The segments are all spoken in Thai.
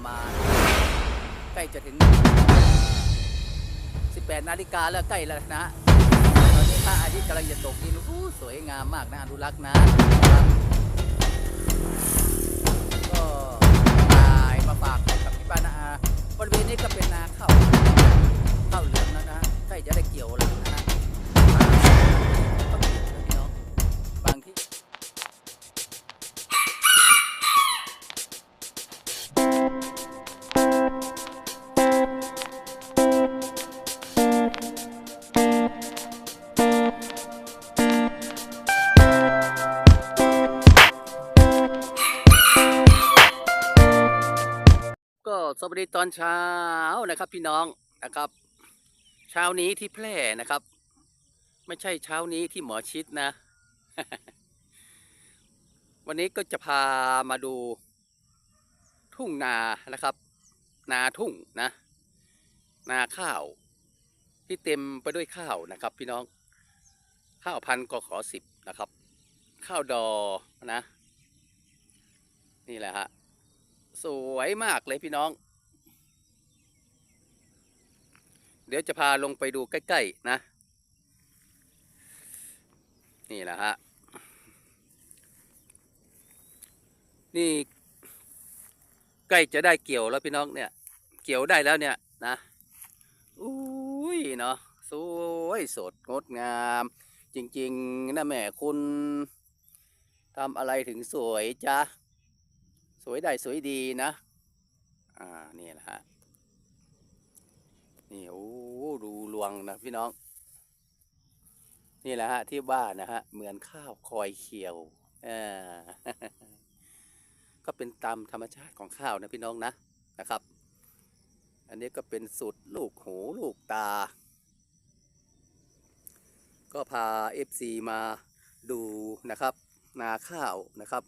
ประมาณ ใกล้จะถึง 18 นาฬิกาแล้วใกล้แล้วนะตอนนี้พระอาทิตย์กำลังจะตกดินอู้สวยงามมากนะอนุรักษ์นะก็ถ่ายมาฝากกับพี่ป้านาบริเวณนี้ก็เป็นนาข้าวข้าวเหลืองแล้วนะใกล้จะได้เกี่ยวแล้ว อนเช้านะครับ พี่น้องนะครับ เช้านี้ที่แพร่นะครับ ไม่ใช่เช้านี้ที่หมอชิดนะ วันนี้ก็จะพามาดู ทุ่งนานะครับ นาทุ่งนะ นาข้าว ที่เต็มไปด้วยข้าวนะครับ พี่น้องข้าวพันกขอสิบนะครับ ข้าวดอนะ นี่แหละฮะสวยมากเลยพี่น้อง เดี๋ยวจะพาลงไปดูใกล้ๆนะ นี่แหละฮะ นี่ใกล้จะได้เกี่ยวแล้วพี่น้องเนี่ย เกี่ยวได้แล้วเนี่ยนะอุ้ยเนาะสวยสดงดงาม จริงๆนะแม่คุณทำอะไรถึงสวยจ๊ะสวยได้สวยดีนะ อ่า นี่แหละฮะ นี่โอ้ดูลวงนะพี่น้อง นี่แหละฮะที่บ้านนะฮะ เหมือนข้าวคอยเขียวอ่าก็เป็นตามธรรมชาติของข้าวนะพี่น้องนะนะครับ อันนี้ก็เป็นสุดลูกหูลูกตา ก็พา FC มาดูนะครับ นาข้าวนะครับ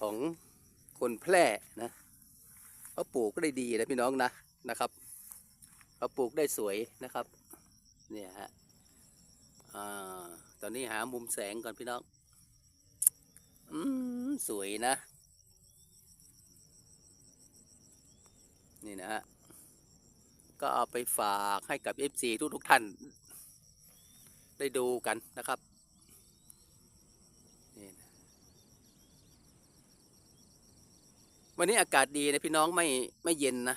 ของคนแพร่นะเขาปลูกได้ดีนะพี่น้องนะนะครับ เขาปลูกได้สวยนะครับ เนี่ยฮะอ่าตอนนี้หามุมแสงก่อนพี่น้อง อืมสวยนะ นี่นะฮะ ก็เอาไปฝากให้กับ FC ทุกทุกท่าน ได้ดูกันนะครับนี่นะวันนี้อากาศดีนะพี่น้องไม่ไม่เย็นนะ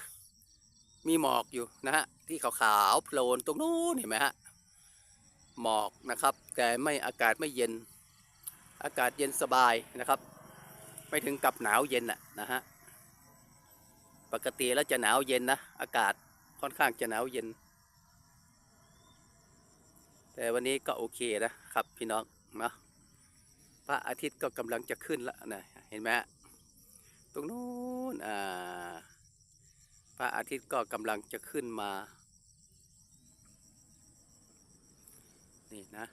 มีหมอกอยู่นะฮะที่ขาวๆโพลนตรงนู้นเห็นไหมฮะหมอกนะครับ แต่ไม่อากาศไม่เย็น อากาศเย็นสบายนะครับ ไม่ถึงกับหนาวเย็นน่ะนะฮะปกติแล้วจะหนาวเย็นนะอากาศค่อนข้างจะหนาวเย็น แต่วันนี้ก็โอเคนะครับพี่น้องนะพระอาทิตย์ก็กำลังจะขึ้นแล้วนะเห็นไหมฮะตรงนู้นอ่า ระอาทิตย์ก็กำลังจะขึ้นมา นี่นะ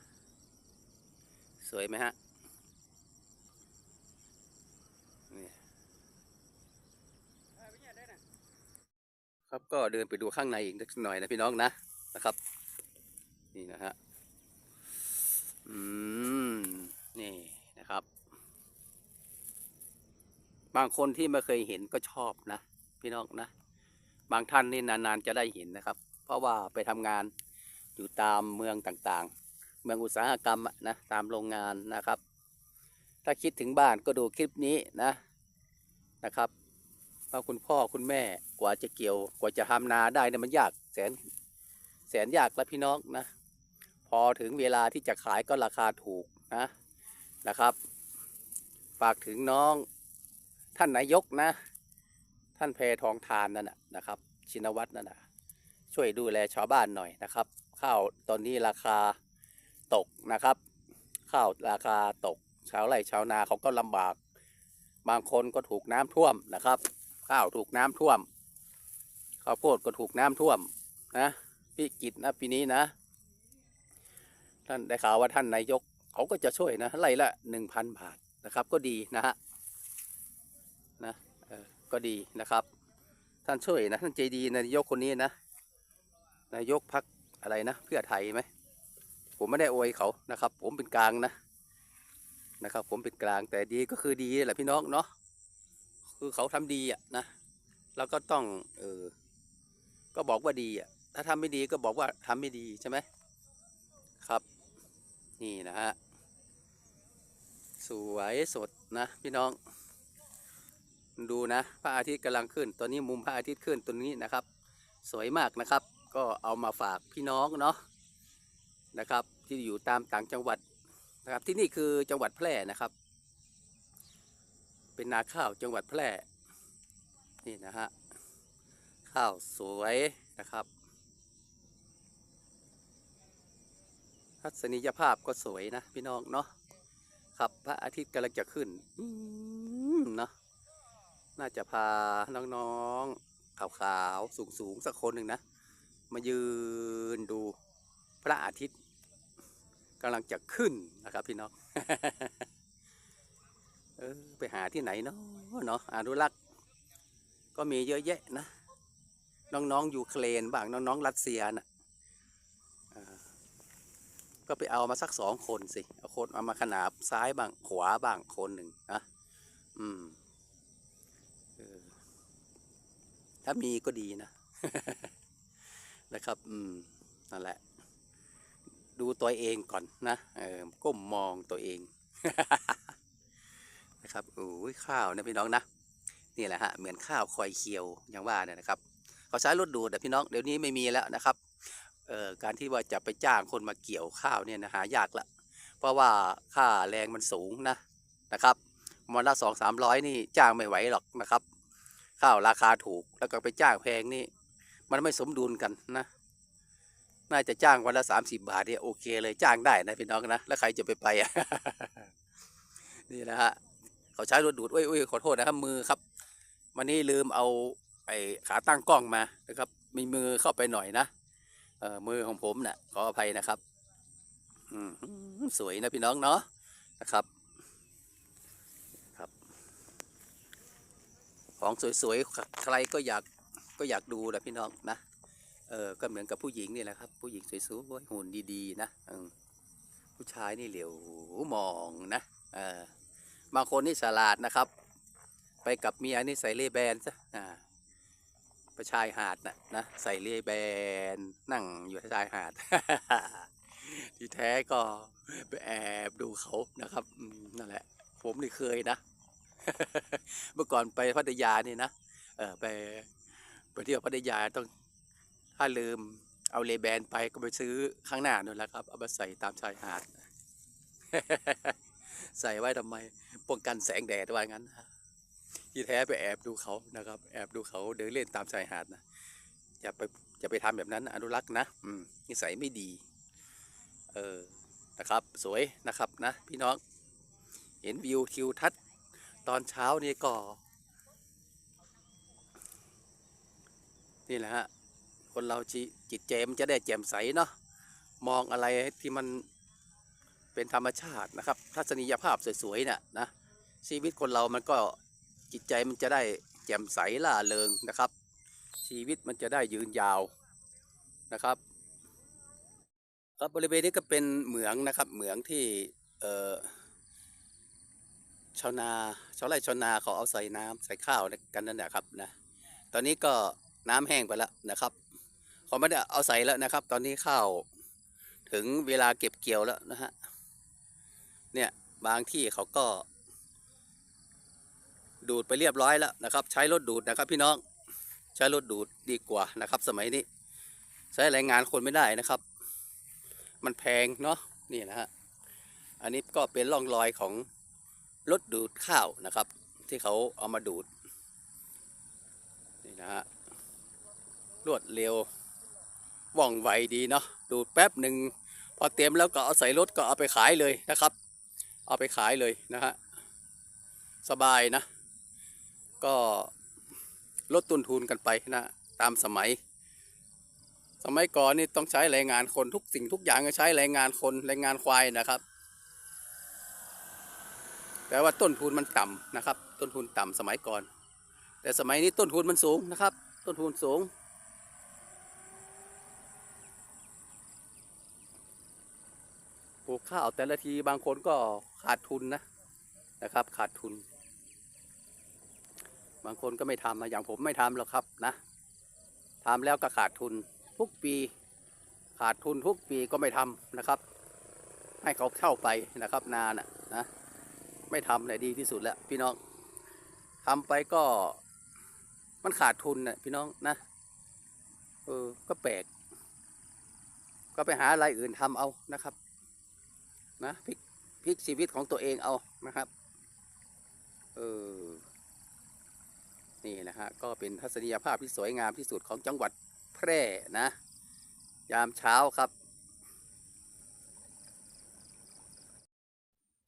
สวยไหมฮะนี่ครับก็เดินไปดูข้างในอีกนิดหน่อยนะพี่น้องนะนะครับ นี่นะฮะอืมนี่นะครับ บางคนที่ไม่เคยเห็นก็ชอบนะ พี่น้องนะ บางท่านนี่นานๆจะได้เห็นนะครับ เพราะว่าไปทำงานอยู่ตามเมืองต่างๆ เมืองอุตสาหกรรมนะตามโรงงานนะครับ ถ้าคิดถึงบ้านก็ดูคลิปนี้นะนะครับว่าคุณพ่อคุณแม่กว่าจะเกี่ยวกว่าจะทำนาได้เนี่ยมันยากแสนแสนยากแล้วพี่น้องนะ พอถึงเวลาที่จะขายก็ราคาถูกนะนะครับ ฝากถึงน้องท่านนายกนะ ท่านเพทองทานนั่นนะนะครับ ชินวัตรนั่นนะช่วยดูแลชาวบ้านหน่อยนะครับ ข้าวตอนนี้ราคาตกนะครับ ข้าวราคาตก ชาวไร่ชาวนาเขาก็ลำบาก บางคนก็ถูกน้ำท่วมนะครับ ข้าวถูกน้ำท่วมข้าวโพดก็ถูกน้ำท่วมนะพี่กิจนะปีนี้นะท่านได้ข่าวว่าท่านนายกเขาก็จะช่วยนะไร่ละหนึ่งพันบาทนะครับก็ดีนะฮะนะ ก็ดีนะครับ ท่านช่วยนะท่านใจดีนายกคนนี้นะ นายกพักอะไรนะ เพื่อไทยไหมผมไม่ได้โอยเขานะครับ ผมเป็นกลางนะนะครับ ผมเป็นกลางแต่ดีก็คือดีแหละพี่น้องเนาะคือเขาทำดีอะนะเราก็ต้องเออก็บอกว่าดีอะถ้าทำไม่ดีก็บอกว่าทำไม่ดีใช่ไหมครับ นี่นะฮะสวยสดนะพี่น้อง ดูนะพระอาทิตย์กำลังขึ้น ตอนนี้มุมพระอาทิตย์ขึ้นตัวนี้นะครับ สวยมากนะครับ ก็เอามาฝากพี่น้องเนาะนะครับ ที่อยู่ตามต่างจังหวัดนะครับ ที่นี่คือจังหวัดแพร่นะครับ เป็นนาข้าวจังหวัดแพร่นี่นะฮะข้าวสวยนะครับ ทัศนียภาพก็สวยนะพี่น้องเนาะครับพระอาทิตย์กำลังจะขึ้นเนาะ น่าจะพาน้องๆขาวๆสูงๆสักคนหนึ่งนะ มายืนดูพระอาทิตย์กำลังจะขึ้นนะครับพี่น้องเออไปหาที่ไหนเนาะเนาะอนุรักษ์ก็มีเยอะแยะนะ น้องๆอยู่เครนบ้างน้องๆรัสเซียนะอ่าก็ไปเอามาสักสองคนสิ เอาคนเอามาขนาบซ้ายบ้างขวาบ้างคนหนึ่งนะอืมเออ ถ้ามีก็ดีนะนะครับ อืมนั่นแหละ ดูตัวเองก่อนนะเออก้มมองตัวเองนะครับโอ้ยข้าวนะพี่น้องนะนี่แหละฮะเหมือนข้าวคอยเคียวอย่างว่าเนี่ยนะครับเขาใช้รถดูดแต่พี่น้องเดี๋ยวนี้ไม่มีแล้วนะครับเอ่อการที่ว่าจะไปจ้างคนมาเกี่ยวข้าวเนี่ยนะหายากละเพราะว่าค่าแรงมันสูงนะนะครับวันละสองสามร้อยนี่จ้างไม่ไหวหรอกนะครับ ข้าวราคาถูกแล้วก็ไปจ้างแพงนี่ มันไม่สมดุลกันนะ น่าจะจ้างวันละสามสิบาทเนี่ยโอเคเลยจ้างได้นะพี่น้องนะแล้วใครจะไปไปอะนี่นะฮะเขาใช้รถดูดอุ้ยอุ้ยขอโทษนะครับมือครับ วันนี้ลืมเอาไอ้ขาตั้งกล้องมานะครับ มีมือเข้าไปหน่อยนะเออมือของผมนะ่ะขออภัยนะครับ อืมสวยนะพี่น้องเนาะนะครับ ของสวยๆ ใครก็อยากก็อยากดูแหละพี่น้องนะ เออ ก็เหมือนกับผู้หญิงนี่แหละครับ ผู้หญิงสวยๆหุ่นดีๆ นะอผู้ชายนี่เหลียวมองนะเออบางคนนี่ฉลาดนะครับ ไปกับเมียนี่ใส่เลแบนซะอ่าไปชายหาดนะนะใส่เลแบนนั่งอยู่ชายหาด ที่แท้ก็ไปแอบดูเขานะครับนั่นแหละ ผมนี่เคยนะ เมื่อก่อนไปพัทยานี่นะเออไปไปเที่ยวพัทยาต้องถ้าลืมเอาเลแบนไปก็ไปซื้อข้างหน้านู่นแหละครับ เอามาใส่ตามชายหาด ใส่ไว้ทำไมป้องกันแสงแดดว่างั้นที่แท้ไปแอบดูเขานะครับ แอบดูเขาเดินเล่นตามชายหาดนะอย่าไปอย่าไปทำแบบนั้นอนุรักษ์นะอืมนิสัยไม่ดี เออนะครับ สวยนะครับนะ พี่น้อง เห็นวิวทิวทัศน์ ตอนเช้านี่ก็นี่แหละฮะ คนเราจิตใจมันจะได้แจ่มใสเนาะ มองอะไรที่มันเป็นธรรมชาตินะครับ ทัศนียภาพสวยๆเน่ะนะ ชีวิตคนเรามันก็จิตใจมันจะได้แจ่มใสล่าเริงนะครับ ชีวิตมันจะได้ยืนยาวนะครับ ครับบริเวณนี้ก็เป็นเหมืองนะครับ เหมืองที่เอ่อ ชาวนาชาวไร่ชาวนาเขาเอาใส่น้ำใส่ข้าวกันนั่นแหละครับนะตอนนี้ก็น้ำแห้งไปแล้วนะครับเขาไม่ได้เอาใส่แล้วนะครับ ตอนนี้ข้าวถึงเวลาเก็บเกี่ยวแล้วนะฮะเนี่ยบางที่เขาก็ ดูดไปเรียบร้อยแล้วนะครับ ใช้รถดูดนะครับ พี่น้องใช้รถดูดดีกว่านะครับ สมัยนี้ ใช้แรงงานคนไม่ได้นะครับ มันแพงเนาะนี่นะฮะอันนี้ก็เป็นร่องรอยของ รถดูดข้าวนะครับ ที่เขาเอามาดูดนี่นะฮะรวดเร็วว่องไวดีเนาะดูดแป๊บหนึ่งพอเต็มแล้วก็เอาใส่รถก็เอาไปขายเลยนะครับ เอาไปขายเลยนะฮะสบายนะ ก็ลดต้นทุนกันไปนะตามสมัย สมัยก่อนนี่ต้องใช้แรงงานคนทุกสิ่งทุกอย่างก็ใช้แรงงานคนแรงงานควายนะครับ แต่ว่าต้นทุนมันต่ำนะครับ ต้นทุนต่ำสมัยก่อน แต่สมัยนี้ต้นทุนมันสูงนะครับ ต้นทุนสูง ปลูกข้าวแต่ละทีบางคนก็ขาดทุนนะนะครับ ขาดทุน บางคนก็ไม่ทำนะอย่างผมไม่ทำหรอกครับนะทำแล้วก็ขาดทุนทุกปี ขาดทุนทุกปีก็ไม่ทำนะครับ ให้เขาเช่าไปนะครับนานะนะ ไม่ทำเลยดีที่สุดแล้วพี่น้องทำไปก็มันขาดทุนนะพี่น้องนะเออก็แปลก ก็ไปหาอะไรอื่นทำเอานะครับ นะพลิกพลิกชีวิตของตัวเองเอานะครับ เออนี่นะฮะก็เป็นทัศนียภาพที่สวยงามที่สุดของจังหวัดแพร่นะ ยามเช้าครับ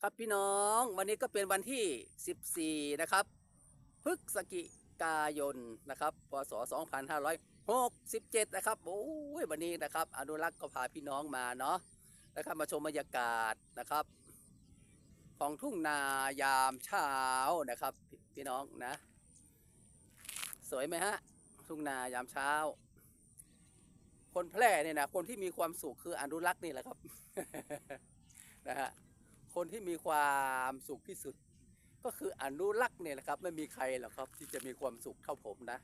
ครับพี่น้องวันนี้ก็เป็นวันที่ 14 นะครับพฤศจิกายนนะครับพศ 2567 นะครับโอ้ยวันนี้นะครับ อนุรักษ์ก็พาพี่น้องมาเนาะนะครับมาชมบรรยากาศนะครับ ของทุ่งนายามเช้านะครับพพี่น้องนะ สวยไหมฮะ ทุ่งนายามเช้า คนแพร่เนี่ยนะคนที่มีความสุขคืออนุรักษ์นี่แหละครับนะฮะ คนที่มีความสุขที่สุด ก็คืออนุรักษ์เนี่ยแหละครับ ไม่มีใครหรอกครับที่จะมีความสุขเท่าผมนะ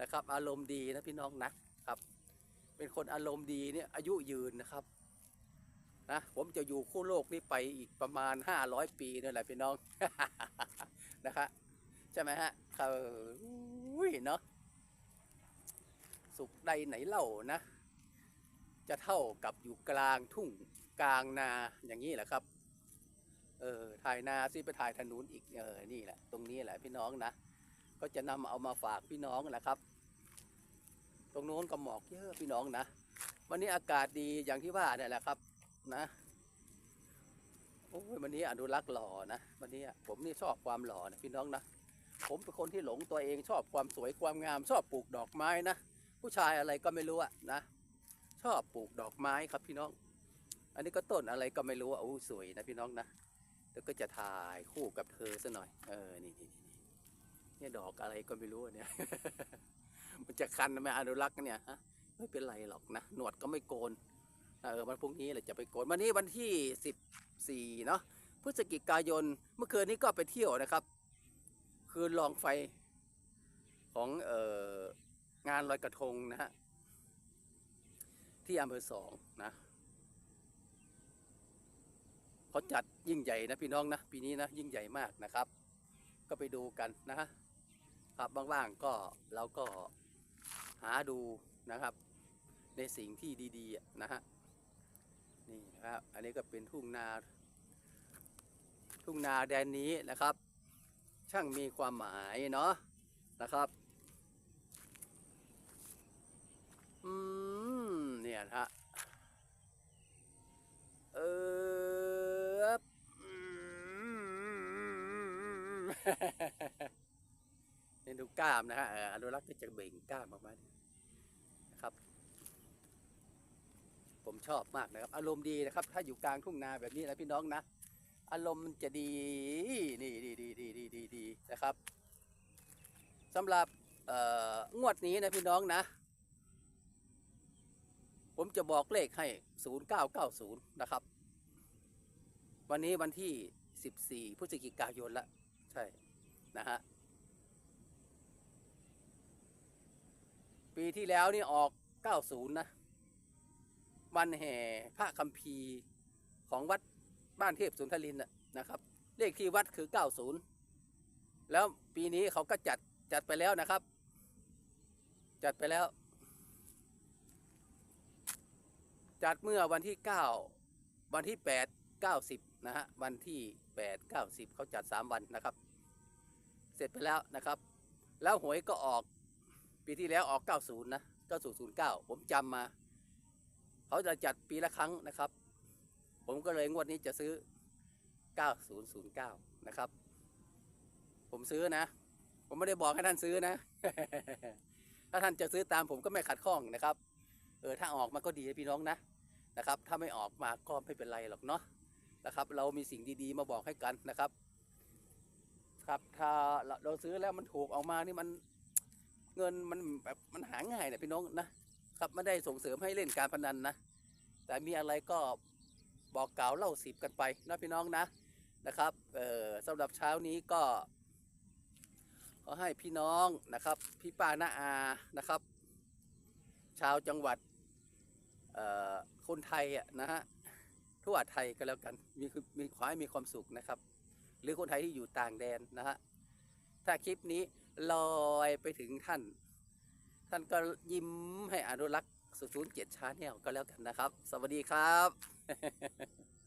นะครับ อารมณ์ดีนะพี่น้องนะครับ เป็นคนอารมณ์ดีเนี่ยอายุยืนนะครับนะผมจะอยู่คู่โลกนี้ไปอีกประมาณ 500 ปีนี่แหละพี่น้องนะครับใช่ไหมฮะครับอุ้ยเนาะสุขใดไหนเล่านะ จะเท่ากับอยู่กลางทุ่ง กลางนาอย่างนี้แหละครับ เออถ่ายนาซิไปถ่ายถนนอีกเออนี่แหละ ตรงนี้แหละพี่น้องนะก็จะนำเอามาฝากพี่น้องแหละครับ ตรงโน้นก็หมอกเยอะพี่น้องนะวันนี้อากาศดีอย่างที่ว่าเนี่ยแหละครับนะโอ้ยวันนี้อนุรักษ์หล่อนะวันนี้ผมนี่ชอบความหล่อนะพี่น้องนะผมเป็นคนที่หลงตัวเองชอบความสวยความงาม ชอบปลูกดอกไม้นะผู้ชายอะไรก็ไม่รู้อะนะชอบปลูกดอกไม้ครับพี่น้อง อันนี้ก็ต้นอะไรก็ไม่รู้อะอู้สวยนะพี่น้องนะแล้วก็จะถ่ายคู่กับเธอซะหน่อย เออ นี่นี่นี่เนี่ยดอกอะไรก็ไม่รู้เนี่ย มันจะคันไหมอนุรักษ์เนี่ยฮะ ไม่เป็นไรหรอกนะ หนวดก็ไม่โกน เออวันพรุ่งนี้แหละจะไปโกน วันนี้วันที่สิบสี่เนาะ พฤศจิกายน เมื่อคืนนี้ก็ไปเที่ยวนะครับ คืนลองไฟของเอ่องานลอยกระทงนะฮะ ที่อำเภอสองนะ เขาจัดยิ่งใหญ่นะพี่น้องนะปีนี้นะยิ่งใหญ่มากนะครับ ก็ไปดูกันนะครับว่างๆก็เราก็หาดูนะครับ ในสิ่งที่ดีๆนะฮะนี่นะครับอันนี้ก็เป็นทุ่งนา ทุ่งนาแดนนี้นะครับ ช่างมีความหมายเนาะนะครับอืมเนี่ยฮะเอออืม นี่ดูกล้ามนะฮะอนุรักษ์ก็จะเบ่งกล้ามออกมาเนี่ยนะครับ ผมชอบมากนะครับ อารมณ์ดีนะครับ ถ้าอยู่กลางทุ่งนาแบบนี้นะพี่น้องนะ อารมณ์มันจะดี นี่ดีดีดีดีดีดีนะครับสำหรับงวดนี้นะพี่น้องนะ ผมจะบอกเลขให้ 0990 นะครับ วันนี้วันที่ 14 พฤศจิกายนละ ช่นะฮะปีที่แล้วนี่ออก 90 นะ วันแห่พระคัมภีร์ของวัดบ้านเทพสุนทรินนะนะครับ เลขที่วัดคือ 90 แล้วปีนี้เขาก็จัดจัดไปแล้วนะครับ จัดไปแล้ว จัดเมื่อวันที่ 9 วันที่ 8 90 นะฮะ วันที่ 8 90 เขาจัด 3 วันนะครับ เสร็จไปแล้วนะครับ แล้วหวยก็ออกปีที่แล้วออก 90 นะ 9009 ผมจำมา เขาจะจัดปีละครั้งนะครับ ผมก็เลยงวดนี้จะซื้อ 9009 นะครับ ผมซื้อนะ ผมไม่ได้บอกให้ท่านซื้อนะ ถ้าท่านจะซื้อตามผมก็ไม่ขัดข้องนะครับ เออถ้าออกมาก็ดีพี่น้องนะนะครับ ถ้าไม่ออกมาก็ไม่เป็นไรหรอกเนาะนะครับ เรามีสิ่งดีๆมาบอกให้กันนะครับ ครับถ้าเราซื้อแล้วมันถูกออกมานี่มันเงินมันแบบมันหาง่ายนะพี่น้องนะครับไม่ได้ส่งเสริมให้เล่นการพนันนะ แต่มีอะไรก็บอกกล่าวเล่าสิบกันไปนะพี่น้องนะนะครับเอ่อสำหรับเช้านี้ก็ขอให้พี่น้องนะครับ พี่ป้าน้าอานะครับ ชาวจังหวัดเอ่อคนไทยอะนะฮะทั่วไทยก็แล้วกันมีคือมีขอให้มีความสุขนะครับ หรือคนไทยที่อยู่ต่างแดนนะฮะถ้าคลิปนี้ลอยไปถึงท่าน ท่านก็ยิ้มให้อนุรักษ์ศูนย์เจ็ดชาแนลก็แล้วกันนะครับ สวัสดีครับ